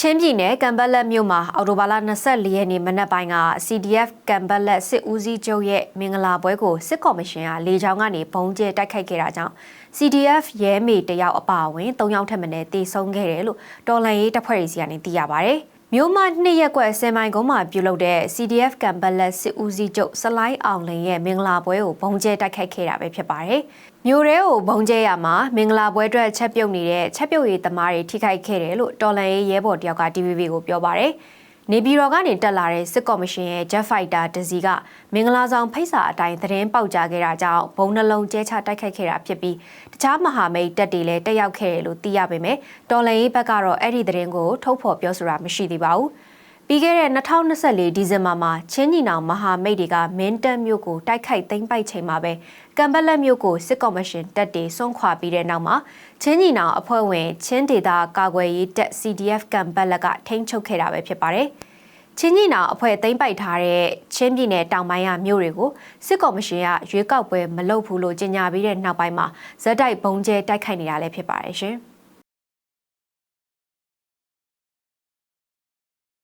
ချင်းပြည်နယ်ကံပတ်လက်မြို့မှာအော်တိုဘာလ24ရက်နေ့မနက်ပိုင်းက CDF ကံပတ်လက်စစ်ဦးစီးချုပ်ရဲ့မင်္ဂလာပွဲကိုစစ်ကော်မရှင်ကလေကြောင်းကနေဘုံကျဲတိုက်ခိုက်ခဲ့တာကြောင့် CDF ရဲမေတယောက်အပါအဝင်3ယောက်ထက်မနည်းတေဆုံးခဲ့တယ်လို့တော်လှန်ရေးတပ်ဖွဲ့တွေစီကနေသိရပါဗျ။ မြို့မနှစ်ရက်ကွက်ဆယ်မိုင်ကုန်းမှာပြုလုပ်တဲ့ CDF ကံပတ်လက်စစ်ဦးစီးချုပ်စလိုင်းအောင်လင်ရဲ့မင်္ဂလာပွဲကိုဘုံကျဲတိုက်ခိုက်ခဲ့တာပဲဖြစ်ပါတယ်။မြို့ရဲကိုဘုံကျဲရမှာမင်္ဂလာပွဲအတွက်ချက်ပြုတ်နေတဲ့ချက်ပြုတ်ရေးသမားတွေထိခိုက်ခဲ့တယ်လို့တော်လန်ရေးရဲဘော်တယောက်က TVB ကိုပြောပါတယ်။ နေပြည်တော်ကနေတက်လာတဲ့စစ်ကော်မရှင်ရဲ့ Jet Fighter တစီကမင်္ဂလာဆောင်ဖိတ်စာအတိုင်းသတင်းပေါက်ကြားခဲ့တာကြောင့်ဘုံနှလုံးကျဲချတိုက်ခိုက်ခဲ့တာဖြစ်ပြီးတခြားမဟာမိတ်တပ်တွေလည်းတက်ရောက်ခဲ့တယ်လို့သိရပေမဲ့တော်လန်ရေးဘက်ကတော့အဲ့ဒီသတင်းကိုထုတ်ဖော်ပြောဆိုတာမရှိသေးပါဘူး။ ပြီးခဲ့တဲ့2024ဒီဇင်ဘာမှာချင်းညီနောင်မဟာမိတ်တွေကမင်းတပ်မြို့ကိုတိုက်ခိုက်သိမ်းပိုက်ချိန်မှာပဲကံပက်လက်မြို့ကိုစစ်ကော်မရှင်တပ်တွေဆွန့်ခွာပြီးတဲ့နောက်မှာချင်းညီနောင်အဖွဲ့ဝင်ချင်းဒေသကာကွယ်ရေးတပ် CDF ကံပက်လက်ကထိန်းချုပ်ခဲ့တာပဲဖြစ်ပါတယ်။ချင်းညီနောင်အဖွဲ့သိမ်းပိုက်ထားတဲ့ချင်းပြည်နယ်တောင်ပိုင်းကမြို့တွေကိုစစ်ကော်မရှင်ကရွေးကောက်ပွဲမလုပ်ဘူးလို့ကြေညာပြီးတဲ့နောက်ပိုင်းမှာဇက်တိုက်ဘုံကျဲတိုက်ခိုက်နေတာလည်းဖြစ်ပါတယ်ရှင်။